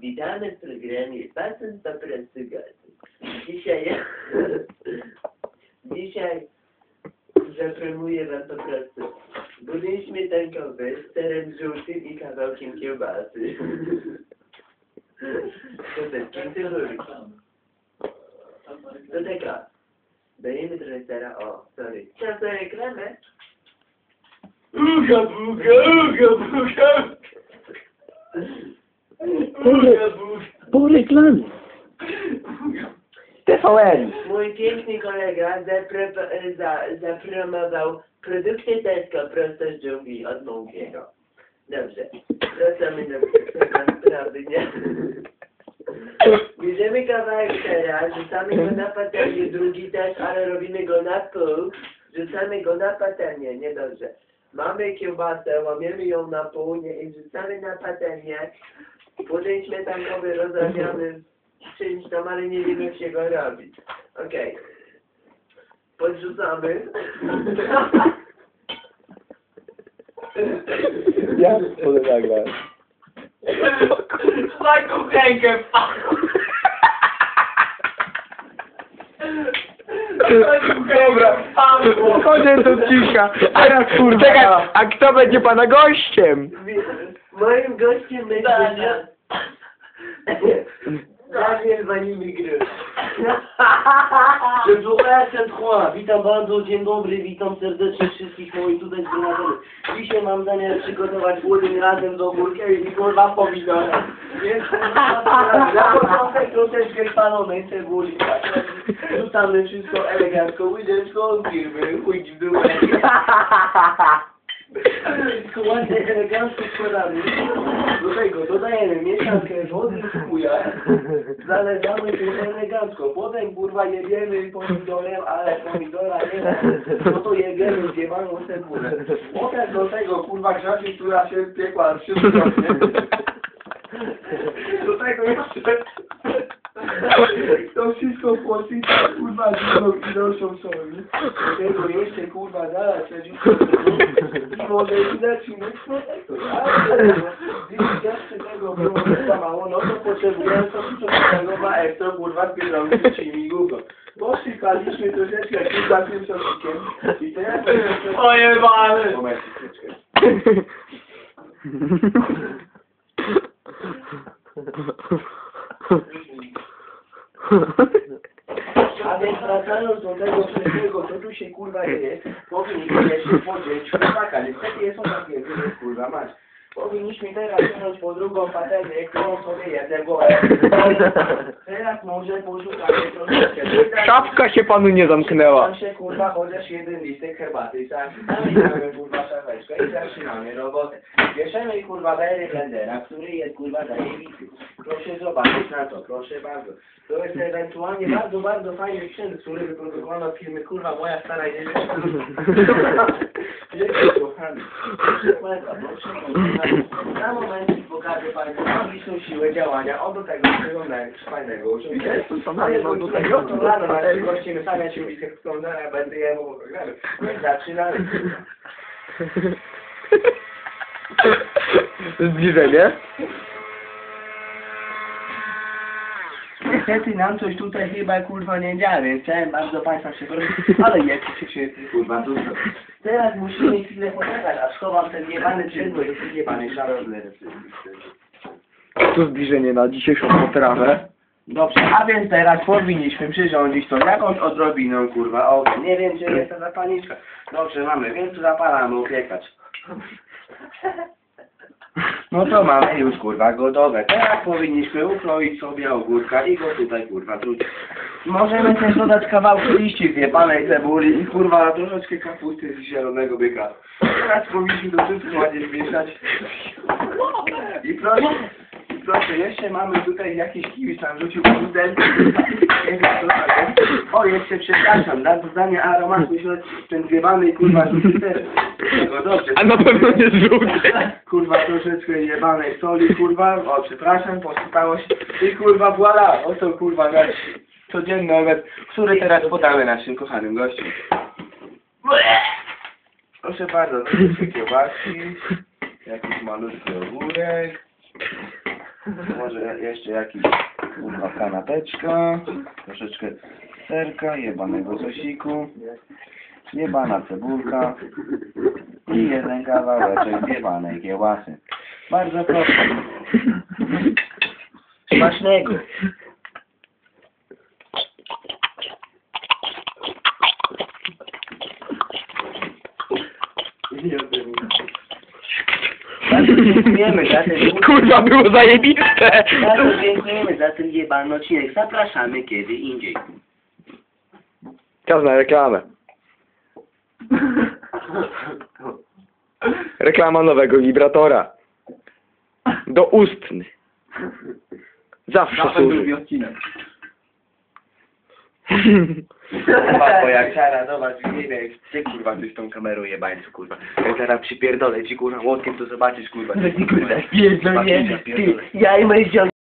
Witamy w programie po prostu goty. Dzisiaj... Dzisiaj zapromuję wam po prostu budyń śmietankowy z serem żółtym i kawałkiem kiełbasy. To bez cenzurki. Do tego dajemy trochę sera, o, sorry. Czas na reklamę. Uga, buga, uga, buga. Uga, buga. Po reklamie. TVN. Mój piękny kolega zapro, za, zapromował produkty Tesco prosto z dżungli od Mąkiego. Dobrze, wracamy do sprawy, nie? Bierzemy kawałek sera, rzucamy go na patelnię, drugi też, ale robimy go na pół, rzucamy go na patelnię, niedobrze. Mamy kiełbasę, łamiemy ją na pół nie, i rzucamy na patelnię. Budyń śmietankowy rozrabiamy czymś tam, ale nie wiemy jak się go robi. Okej. Podrzucamy. Ja będę nagrał. Taką rękę Dobra, koniec odcinka. A teraz kurwa. Czekaj, a kto będzie pana gościem? Moim gościem będzie Daniel. Wanimy Gry. Przepraszam, Trua. Witam bardzo, dzień dobry, witam serdecznie wszystkich moich tutaj zgromadzonych. Dzisiaj mam zamiar przygotować budyń razem z ogórkiem i kurwa pomidorem. Więc kurwa, na początek troszeczkę spalonej cebuli. Rzucamy wszystko elegancko, łyżeczką, firmy, chuj w dół. Ładnie, elegancko składamy. Do tego dodajemy mieszankę wody z chuja. Zalewamy to elegancko. Potem kurwa jebiemy pomidorem, ale pomidora nie ma. No to jebiemy zjebaną cebulę. Potem do tego kurwa grzaczy, która się piekła trzykrotnie. Do tego jeszcze to wszystko posypa kurwa zimną i dalszą soli. Do tego jeszcze kurwa zaraz przeciwko i może widać i mocno ale jeśli jeszcze tego było za mało, no to potrzebujemy sosu czekoladowa ekstra kurwa z biedronki czy gówno. Posypaliśmy troszeczkę kurwa tym sosikiem i teraz... Pojebany! Moment, chwileczkę. A więc wracając do tego wszystkiego, co tu się kurwa dzieje, powinniśmy się podzielić chłopaka. Niestety jest on taki jedyny kurwa mać. Powinniśmy teraz wziąć po drugą patelnię, którą sobie jedę głowę. Teraz może poszukamy troszeczkę. Szafka się panu nie zamknęła. Tam się kurwa chociaż jeden listek herbaty i zaczynamy kurwa szafeczkę i zaczynamy robotę. Bierzemy kurwa bery blendera, który jest kurwa zajebisty. Proszę zobaczyć na to, proszę bardzo. To jest ewentualnie bardzo, bardzo fajny sprzęt, który wyprodukowano w firmy kurwa moja stara dziewczyna. Proszę Państwa. Na momencik pokażę Państwu magiczną siłę działania obu tego fajnego oczywiście. Ale do tego to rano nasi goście wystawia się ulicę Sklądara, będę je mu programie. Więc zaczynamy. Zbliżenie. Niestety nam coś tutaj chyba kurwa nie działa, więc chciałem bardzo Państwa przeprosić, ale jest się wszyscy kurwa dużo. Teraz musimy chwilę poczekać, aż schowam ten jebany przedmiot i ten jebany szarowny. Tu zbliżenie na dzisiejszą potrawę. Dobrze, a więc teraz powinniśmy przyrządzić to jakąś odrobiną kurwa ogień. Nie wiem, czy jest ta zapalniczka. Dobrze, mamy, więc zapalamy upiekać. No to mamy już kurwa gotowe. Teraz powinniśmy ukroić sobie ogórka i go tutaj kurwa wrzucić. Możemy też dodać kawałki liści zjebanej cebuli i kurwa troszeczkę kapusty z zielonego byka. Teraz powinniśmy to wszystko ładnie zmieszać. I proszę, proszę, jeszcze mamy tutaj jakiś kiwi tam rzucił to jest. O, jeszcze przepraszam, dla dodania aromatu środek ten zjebany kurwa rzucił też. Tego dobrze. A na pewno nie żółty. Kurwa troszeczkę jebanej soli, kurwa, o przepraszam, posypało się i kurwa voila, oto kurwa nasz codzienny obiad, który teraz podamy naszym kochanym gościom. Proszę bardzo, troszeczkę kiełbaski, jakiś malutki ogórek, Może jeszcze jakiś kurwa kanapeczka, troszeczkę serka, jebanego sosiku, jebana cebulka i jeden kawałeczek jebanej kiełasy. Bardzo proszę. Smacznego. Dziękujemy za ten Kurwa, było zajebiste. Bardzo dziękujemy za ten jebany odcinek. Zapraszamy kiedy indziej. Czas na reklamę. Reklama nowego wibratora. Do ustny. Zawsze służy. odcinek. Kurwa, bo jak czara, zobacz, nie wiem, kurwa ty z tą kamerą jebańcu, kurwa. Jak zaraz przypierdolę ci kurwa łotkiem, to zobaczysz kurwa. Kurwa, pierdolę, ty, ja i moje